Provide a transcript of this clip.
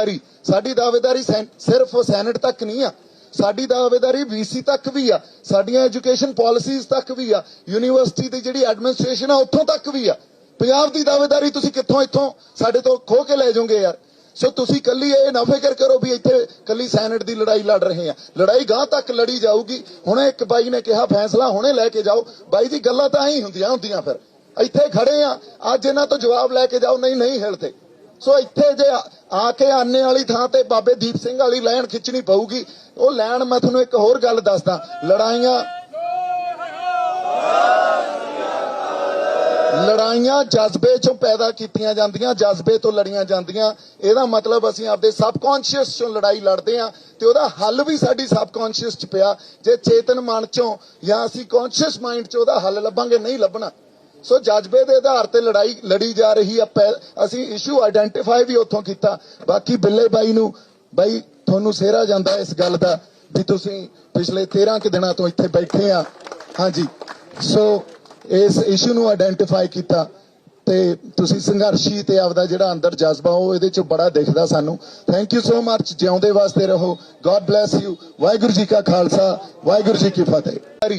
ਦਾਅਵੇਦਾਰੀ। ਸਾਡੀ ਦਾਵੇਦਾਰੀ ਸਿਰਫ ਸੈਨੇਟ ਤੱਕ ਨਹੀਂ ਆ। ਸਾਡੀ ਦਾਅਵੇਦਾਰੀ ਵੀਸੀ ਤੱਕ ਵੀ ਆ। ਸਾਡੀਆਂ ਐਜੂਕੇਸ਼ਨ ਪਾਲਿਸੀਜ਼ ਤੱਕ ਵੀ ਆ। ਯੂਨੀਵਰਸਿਟੀ ਦੀ ਜਿਹੜੀ ਐਡਮਿਨਿਸਟ੍ਰੇਸ਼ਨ ਆ, ਉੱਥੋਂ ਤੱਕ ਵੀ ਆ। ਪੰਜਾਬ ਦੀ ਦਾਅਵੇਦਾਰੀ ਤੁਸੀਂ ਕਿੱਥੋਂ ਇੱਥੋਂ ਸਾਡੇ ਤੋਂ ਖੋ ਕੇ ਲੈ ਜਾਓਗੇ ਯਾਰ। ਸੋ ਤੁਸੀਂ ਕੱਲੀ ਇਹ ਨਾ ਫਿਕਰ ਕਰੋ ਵੀ ਇੱਥੇ ਕੱਲੀ ਸੈਨੇਟ ਦੀ ਲੜਾਈ ਲੜ ਰਹੇ ਆ। ਲੜਾਈ ਗਾਂ ਤੱਕ ਲੜੀ ਜਾਊਗੀ। ਹੁਣੇ ਇੱਕ ਬਾਈ ਨੇ ਕਿਹਾ, ਫੈਸਲਾ ਹੁਣੇ ਲੈ ਕੇ ਜਾਓ। ਬਾਈ ਜੀ ਗੱਲਾਂ ਤਾਂ ਹੀ ਹੁੰਦੀਆਂ ਹੁੰਦੀਆਂ ਫਿਰ। ਇੱਥੇ ਖੜੇ ਆ। ਅੱਜ ਇਹਨਾਂ ਤੋਂ ਜਵਾਬ ਲੈ ਕੇ ਜਾਓ। ਨਹੀਂ ਨਹੀਂ ਹਿਲਦੇ। ਸੋ ਇੱਥੇ ਜੇ ਆ- ਕੇ ਆਨੇ ਵਾਲੀ ਥਾਂ ਤੇ ਬਾਬੇ ਦੀਪ ਸਿੰਘ ਵਾਲੀ ਲਾਈਨ ਖਿੱਚਣੀ ਪਊਗੀ। ਉਹ ਲਾਈਨ ਮੈਂ ਤੁਹਾਨੂੰ ਇੱਕ ਹੋਰ ਗੱਲ ਦੱਸਦਾ। ਲੜਾਈਆਂ ਲੜਾਈਆਂ ਜਜ਼ਬੇ ਚੋਂ ਪੈਦਾ ਕੀਤੀਆਂ ਜਾਂਦੀਆਂ, ਜਜ਼ਬੇ ਤੋਂ ਲੜੀਆਂ ਜਾਂਦੀਆਂ। ਇਹਦਾ ਮਤਲਬ ਅਸੀਂ ਆਪਦੇ ਸਬਕੌਂਸ਼ੀਅਸ ਚੋਂ ਲੜਾਈ ਲੜਦੇ ਆ ਤੇ ਉਹਦਾ ਹੱਲ ਵੀ ਸਾਡੀ ਸਬਕੌਂਸ਼ੀਅਸ ਚ ਪਿਆ। ਜੇ ਚੇਤਨ ਮਨ ਚੋਂ ਜਾਂ ਅਸੀਂ ਕੌਂਸ਼ੀਅਸ ਮਾਈਂਡ ਚ ਉਹਦਾ ਹੱਲ ਲੱਭਾਂਗੇ, ਨਹੀਂ ਲੱਭਣਾ। ਸੋ ਜਜ਼ਬੇ ਦੇ ਆਧਾਰ ਤੇ ਲੜਾਈ, ਲੜੀ ਜਾ ਰਹੀ ਆ ਅਸੀਂ ਇਸ਼ੂ ਆਇਡੈਂਟੀਫਾਈ ਵੀ ਉੱਥੋਂ ਕੀਤਾ। ਬਾਕੀ ਬਿੱਲੇ ਬਾਈ ਨੂੰ, ਬਾਈ, ਤੁਹਾਨੂੰ ਸਿਹਰਾ ਜਾਂਦਾ ਇਸ ਗੱਲ ਦਾ ਵੀ ਤੁਸੀਂ ਪਿਛਲੇ 13 ਕੁ ਦਿਨਾਂ ਤੋਂ ਇੱਥੇ ਬੈਠੇ ਆ। ਹਾਂਜੀ। ਸੋ ਇਸ ਇਸ਼ੂ ਨੂੰ ਆਇਡੈਂਟੀਫਾਈ ਕੀਤਾ ਤੇ ਤੁਸੀਂ ਸੰਘਰਸ਼ੀ ਤੇ ਆਪਦਾ ਜਿਹੜਾ ਅੰਦਰ ਜਜ਼ਬਾ ਉਹ ਇਹਦੇ ਚ ਬੜਾ ਦਿਖਦਾ ਸਾਨੂੰ। ਥੈਂਕ ਯੂ ਸੋ ਮਚ ਜਿਉਂਦੇ ਵਾਸਤੇ ਰਹੋ। God bless you Waheguru ji ਕਾ ਖਾਲਸਾ। ਵਾਹਿਗੁਰੂ ਜੀ ਕੀ ਫਤਿਹ।